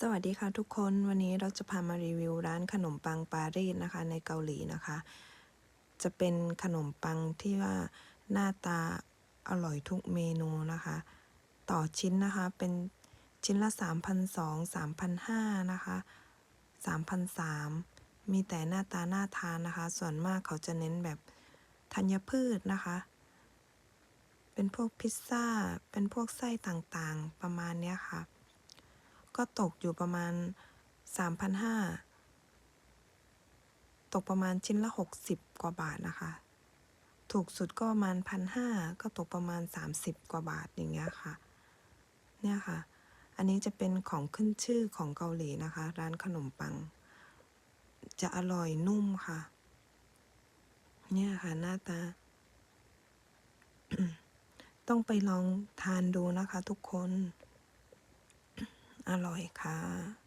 สวัสดีค่ะทุกคนวันนี้เราจะพามารีวิวร้านขนมปังปารีสนะคะ ในเกาหลีนะคะ จะเป็นขนมปังที่ว่าหน้าตาอร่อยทุกเมนูนะคะ ต่อชิ้นนะคะเป็นชิ้นละ 3,200 3,500นะคะ3,300มีแต่หน้าตาน่าทานนะคะ ส่วนมากเขาจะเน้นแบบธัญพืชนะคะ เป็นพวกพิซซ่า เป็นพวกไส้ต่างๆประมาณนี้ค่ะ ก็ตกอยู่ประมาณ 3,500 ตกประมาณชิ้นละ 60 กว่าบาทนะคะ ถูกสุดก็ประมาณ 1,500 ก็ตกประมาณ 30 กว่าบาทอย่างเงี้ยค่ะ เนี่ยค่ะ อันนี้จะเป็นของขึ้นชื่อของเกาหลีนะคะ ร้านขนมปัง จะอร่อยนุ่มค่ะ เนี่ยค่ะหน้าตา ต้องไปลองทานดูนะคะทุกคน อร่อยค่ะ